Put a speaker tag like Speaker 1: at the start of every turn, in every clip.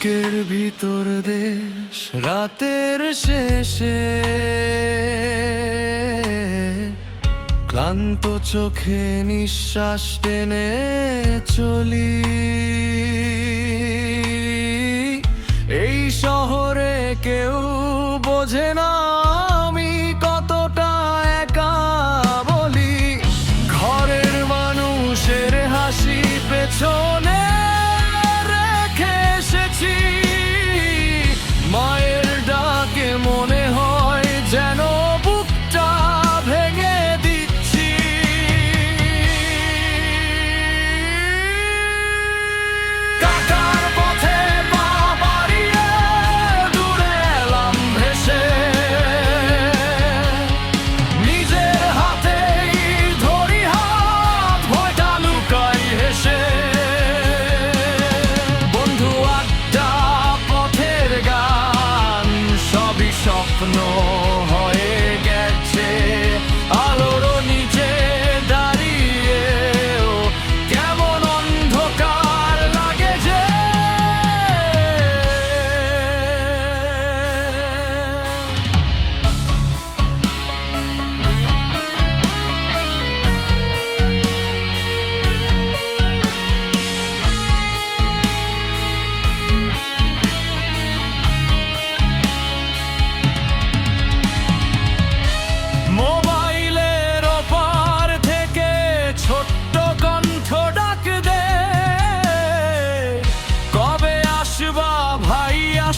Speaker 1: বুকের ভিতর দেশ রাতের শেষে। ক্লান্ত চোখে নিঃশ্বাস টেনে চলি। এই শহরে কেউ বোঝে না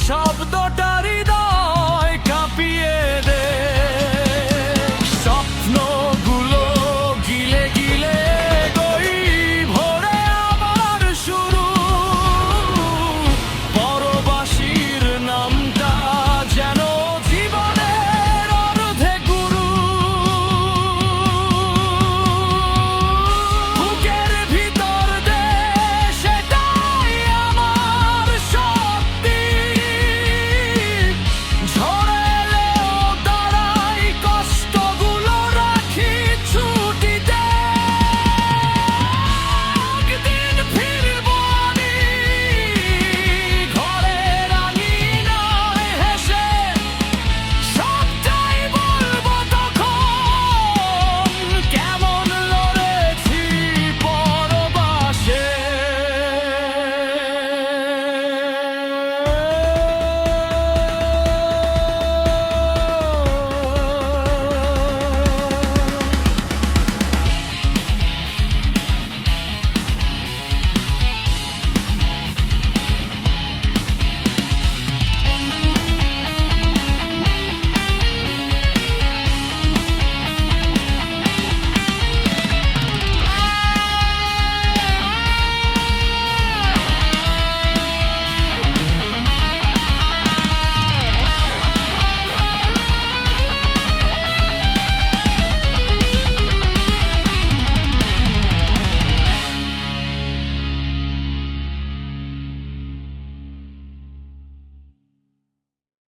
Speaker 1: শব্দটা